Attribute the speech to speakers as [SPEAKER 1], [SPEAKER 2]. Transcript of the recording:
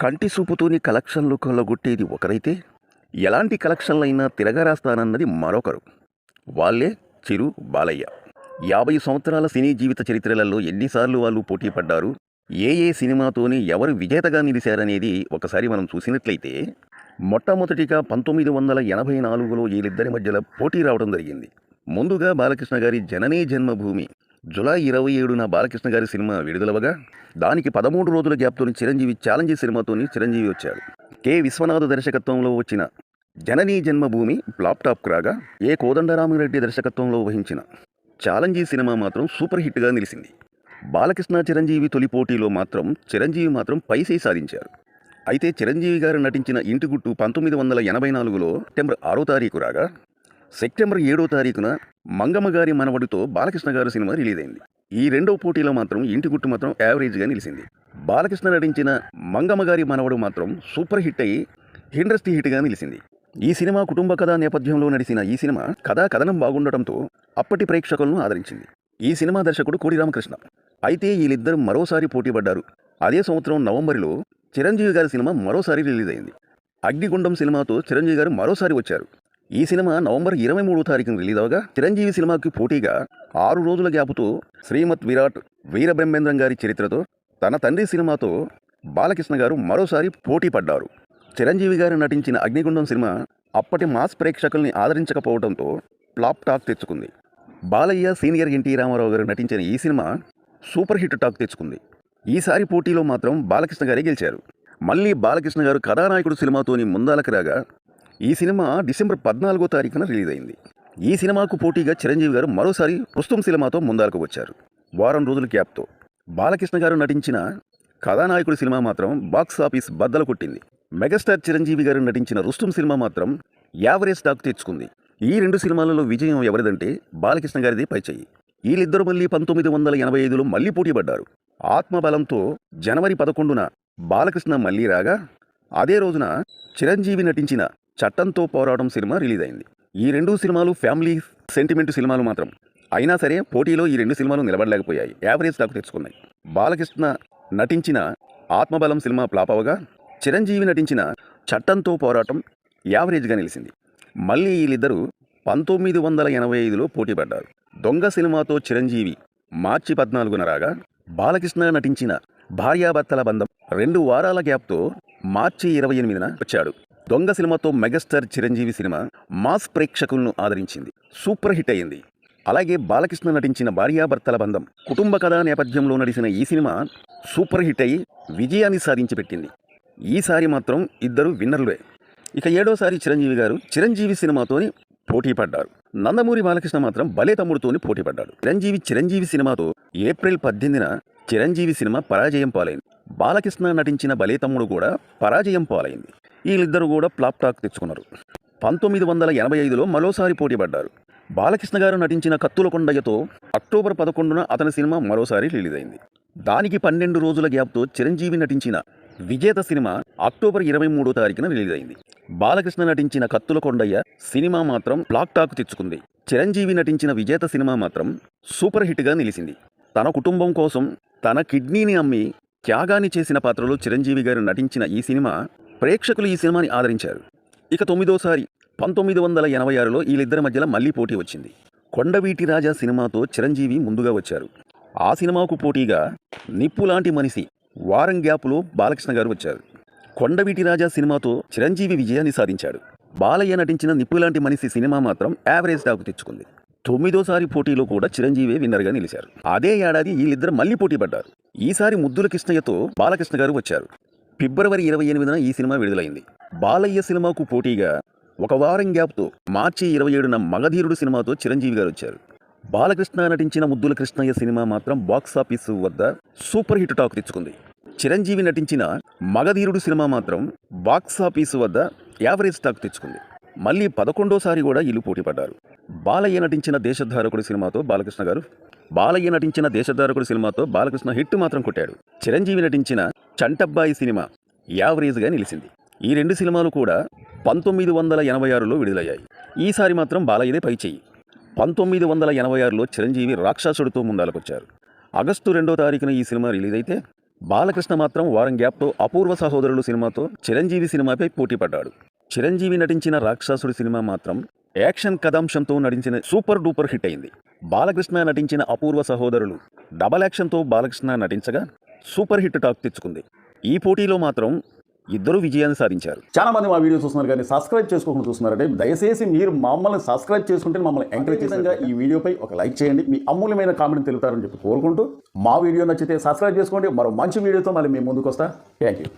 [SPEAKER 1] కంటి చూపుతోని కలెక్షన్లు కొల్లగొట్టేది ఒకరైతే ఎలాంటి కలెక్షన్లైనా తిరగరాస్తానన్నది మరొకరు. వాళ్ళే చిరు బాలయ్య. యాభై సంవత్సరాల సినీ జీవిత చరిత్రలలో ఎన్నిసార్లు వాళ్ళు పోటీ పడ్డారు ఏ ఏ సినిమాతోని ఎవరు విజేతగా నిలిచారనేది ఒకసారి మనం చూసినట్లయితే మొట్టమొదటిగా పంతొమ్మిది వందల ఎనభై నాలుగులో వీళ్ళిద్దరి మధ్యలో పోటీ రావడం జరిగింది. ముందుగా బాలకృష్ణ గారి జననీ జన్మభూమి జులై ఇరవై ఏడున బాలకృష్ణ గారి సినిమా విడుదలవగా దానికి పదమూడు రోజుల గ్యాప్తోని చిరంజీవి ఛాలెంజ్ సినిమాతోని చిరంజీవి వచ్చారు. కె. విశ్వనాథ్ దర్శకత్వంలో వచ్చిన జననీ జన్మభూమి ఫ్లాప్ టాప్ రాగా ఏ. కోదండరామిరెడ్డి దర్శకత్వంలో వహించిన ఛాలెంజీ సినిమా మాత్రం సూపర్ హిట్గా నిలిచింది. బాలకృష్ణ చిరంజీవి తొలి పోటీలో మాత్రం చిరంజీవి మాత్రం పైసే సాధించారు. అయితే చిరంజీవి గారు నటించిన ఇంటి గుట్టు పంతొమ్మిది వందల ఎనభై నాలుగులో సెప్టెంబర్ ఆరో తారీఖు రాగా సెప్టెంబర్ ఏడో తారీఖున మంగమ్మ గారి మనవడితో బాలకృష్ణ గారి సినిమా రిలీజ్ అయింది ఈ రెండో పోటీలో మాత్రం ఇంటి గుట్టు మాత్రం యావరేజ్గా నిలిచింది. బాలకృష్ణ నటించిన మంగమ్మ గారి మనవడు మాత్రం సూపర్ హిట్ అయ్యి ఇండస్ట్రీ హిట్గా నిలిచింది. ఈ సినిమా కుటుంబ కథా నేపథ్యంలో నడిచిన ఈ సినిమా కథా కథనం బాగుండటంతో అప్పటి ప్రేక్షకులను ఆదరించింది. ఈ సినిమా దర్శకుడు కోడి రామకృష్ణ. అయితే వీళ్ళిద్దరూ మరోసారి పోటీ పడ్డారు. అదే సంవత్సరం నవంబర్లో చిరంజీవి గారి సినిమా మరోసారి రిలీజ్ అయింది అగ్నిగుండం సినిమాతో చిరంజీవి గారు మరోసారి వచ్చారు. ఈ సినిమా నవంబర్ ఇరవై మూడో తారీఖున రిలీజ్ అవగా చిరంజీవి సినిమాకి పోటీగా ఆరు రోజుల గ్యాపుతో శ్రీమత్ విరాట్ వీరబ్రహ్మేంద్రం గారి చరిత్రతో తన తండ్రి సినిమాతో బాలకృష్ణ గారు మరోసారి పోటీ పడ్డారు. చిరంజీవి గారు నటించిన అగ్నిగుండం సినిమా అప్పటి మాస్ ప్రేక్షకుల్ని ఆదరించకపోవడంతో ఫ్లాప్ టాక్ తెచ్చుకుంది. బాలయ్య సీనియర్ ఎన్టీ రామారావు గారు నటించిన ఈ సినిమా సూపర్ హిట్ టాక్ తెచ్చుకుంది. ఈసారి పోటీలో మాత్రం బాలకృష్ణ గారే గెలిచారు. మళ్ళీ బాలకృష్ణ గారు కథానాయకుడు సినిమాతోని ముందాలకు రాగా ఈ సినిమా డిసెంబర్ పద్నాలుగో తారీఖున రిలీజ్ అయింది ఈ సినిమాకు పోటీగా చిరంజీవి గారు మరోసారి రుస్తుం సినిమాతో ముందాలకు వచ్చారు. వారం రోజుల క్యాప్తో బాలకృష్ణ గారు నటించిన కథానాయకుడు సినిమా మాత్రం బాక్స్ ఆఫీస్ బద్దలు కొట్టింది. మెగాస్టార్ చిరంజీవి గారు నటించిన రుస్తుం సినిమా మాత్రం యావరేజ్ టాక్ తెచ్చుకుంది. ఈ రెండు సినిమాలలో విజయం ఎవరిదంటే బాలకృష్ణ గారిది పైచేయి వీళ్ళిద్దరు మళ్ళీ పంతొమ్మిది వందల ఎనభై ఐదులో మళ్ళీ పోటీ పడ్డారు. ఆత్మబలంతో జనవరి పదకొండున బాలకృష్ణ మళ్ళీ రాగా అదే రోజున చిరంజీవి నటించిన చట్టంతో పోరాటం సినిమా రిలీజ్ అయింది ఈ రెండు సినిమాలు ఫ్యామిలీ సెంటిమెంట్ సినిమాలు మాత్రం. అయినా సరే పోటీలో ఈ రెండు సినిమాలు నిలబడలేకపోయాయి. యావరేజ్ టాక్ తెచ్చుకున్నాయి. బాలకృష్ణ నటించిన ఆత్మబలం సినిమా ఫ్లాప్ అవగా చిరంజీవి నటించిన చట్టంతో పోరాటం యావరేజ్గా నిలిచింది. మళ్ళీ వీళ్ళిద్దరూ పంతొమ్మిది వందల ఎనభై ఐదులో పోటీ పడ్డారు. దొంగ సినిమాతో చిరంజీవి మార్చి పద్నాలుగున రాగా బాలకృష్ణ నటించిన భార్యాభర్తల బంధం రెండు వారాల గ్యాప్తో మార్చి ఇరవై ఎనిమిదిన వచ్చాడు. దొంగ సినిమాతో మెగాస్టార్ చిరంజీవి సినిమా మాస్ ప్రేక్షకులను ఆదరించింది. సూపర్ హిట్ అయింది అలాగే బాలకృష్ణ నటించిన భార్యాభర్తల బంధం కుటుంబ కథా నేపథ్యంలో నడిచిన ఈ సినిమా సూపర్ హిట్ అయి విజయాన్ని సాధించి పెట్టింది ఈసారి మాత్రం ఇద్దరు విన్నర్లే. ఇక ఏడోసారి చిరంజీవి గారు చిరంజీవి సినిమాతోని పోటీ పడ్డారు. నందమూరి బాలకృష్ణ మాత్రం భలే తమ్ముడితోని పోటీ పడ్డాడు. చిరంజీవి చిరంజీవి సినిమాతో ఏప్రిల్ పద్దెనిమిదిన చిరంజీవి సినిమా పరాజయం పాలైంది. బాలకృష్ణ నటించిన బలే తమ్ముడు కూడా పరాజయం పాలైంది. వీళ్ళిద్దరూ కూడా ఫ్లాప్ టాక్ తెచ్చుకున్నారు. పంతొమ్మిది వందల ఎనభై ఐదులో మరోసారి పోటీ పడ్డారు బాలకృష్ణ గారు నటించిన కత్తుల కొండయ్యతో అక్టోబర్ పదకొండున అతని సినిమా మరోసారి రిలీజ్ అయింది దానికి పన్నెండు రోజుల గ్యాప్తో చిరంజీవి నటించిన విజేత సినిమా అక్టోబర్ ఇరవై మూడో తారీఖున రిలీజ్ అయింది బాలకృష్ణ నటించిన కత్తుల కొండయ్య సినిమా మాత్రం ప్లాక్ టాక్ తెచ్చుకుంది. చిరంజీవి నటించిన విజేత సినిమా మాత్రం సూపర్ హిట్గా నిలిచింది. తన కుటుంబం కోసం తన కిడ్నీని అమ్మి త్యాగాన్ని చేసిన పాత్రలో చిరంజీవి గారు నటించిన ఈ సినిమా ప్రేక్షకులు ఈ సినిమాని ఆదరించారు. ఇక తొమ్మిదోసారి పంతొమ్మిది వందల ఎనభై ఆరులో వీళ్ళిద్దరి మధ్యలో మళ్ళీ పోటీ వచ్చింది. కొండవీటి రాజా సినిమాతో చిరంజీవి ముందుగా వచ్చారు. ఆ సినిమాకు పోటీగా నిప్పు లాంటి మనిషి వారం గ్యాప్లో బాలకృష్ణ గారు వచ్చారు. కొండవీటి రాజా సినిమాతో చిరంజీవి విజయాన్ని సాధించాడు. బాలయ్య నటించిన నిప్పు లాంటి మనిషి సినిమా మాత్రం యావరేజ్ డాకు తెచ్చుకుంది. తొమ్మిదోసారి పోటీలో కూడా చిరంజీవి విన్నర్గా నిలిచారు. అదే ఏడాది వీళ్ళిద్దరు మళ్ళీ పోటీ పడ్డారు. ఈసారి ముద్దుల కృష్ణయ్యతో బాలకృష్ణ గారు వచ్చారు. ఫిబ్రవరి ఇరవై ఎనిమిదిన ఈ సినిమా విడుదలైంది. బాలయ్య సినిమాకు పోటీగా ఒక వారం గ్యాప్తో మార్చి ఇరవై ఏడున మగధీరుడు సినిమాతో చిరంజీవి గారు వచ్చారు. బాలకృష్ణ నటించిన ముద్దుల కృష్ణయ్య సినిమా మాత్రం బాక్సాఫీసు వద్ద సూపర్ హిట్ టాక్ తెచ్చుకుంది. చిరంజీవి నటించిన మగధీరుడు సినిమా మాత్రం బాక్స్ వద్ద యావరేజ్ టాక్ తెచ్చుకుంది. మళ్ళీ పదకొండోసారి కూడా ఇల్లు పోటీ పడ్డారు. బాలయ్య నటించిన దేశధారకుడు సినిమాతో బాలకృష్ణ గారు బాలయ్య నటించిన దేశధారకుడు సినిమాతో బాలకృష్ణ హిట్ మాత్రం కొట్టాడు. చిరంజీవి నటించిన చంటబ్బాయి సినిమా యావరేజ్గా నిలిచింది. ఈ రెండు సినిమాలు కూడా పంతొమ్మిది వందల ఎనభై ఆరులో విడుదలయ్యాయి. ఈసారి మాత్రం బాలయ్యదే పై చెయ్యి. పంతొమ్మిది వందల ఎనభై ఆరులో చిరంజీవి రాక్షసుడితో ముందాలకొచ్చారు. ఆగస్టు రెండో తారీఖున ఈ సినిమా రిలీజ్ అయితే బాలకృష్ణ మాత్రం వారం గ్యాప్తో అపూర్వ సహోదరులు సినిమాతో చిరంజీవి సినిమాపై పోటీ పడ్డాడు. చిరంజీవి నటించిన రాక్షసుడి సినిమా మాత్రం యాక్షన్ కథాంశంతో నటించిన సూపర్ డూపర్ హిట్ అయింది. బాలకృష్ణ నటించిన అపూర్వ సహోదరులు డబల్ యాక్షన్తో బాలకృష్ణ నటించగా సూపర్ హిట్ టాక్ తెచ్చుకుంది. ఈ పోటీలో మాత్రం ఇద్దరు విజయాన్ని సాధించారు.
[SPEAKER 2] చాలా మంది మా వీడియో చూస్తున్నారు కానీ సబ్స్క్రైబ్ చేసుకోకుండా చూస్తున్నారంటే దయచేసి మీరు మమ్మల్ని సబ్స్క్రైబ్ చేసుకుంటే మమ్మల్ని ఎంకరేజ్ చేసినగా ఈ వీడియోపై ఒక లైక్ చేయండి. మీ అమూల్యమైన కామెంట్ తెలుపుతారని చెప్పి కోరుకుంటూ మా వీడియో నచ్చితే సబ్స్క్రైబ్ చేసుకోండి. మరో మంచి వీడియోతో మళ్ళీ మేము ముందుకు వస్తా థ్యాంక్ యూ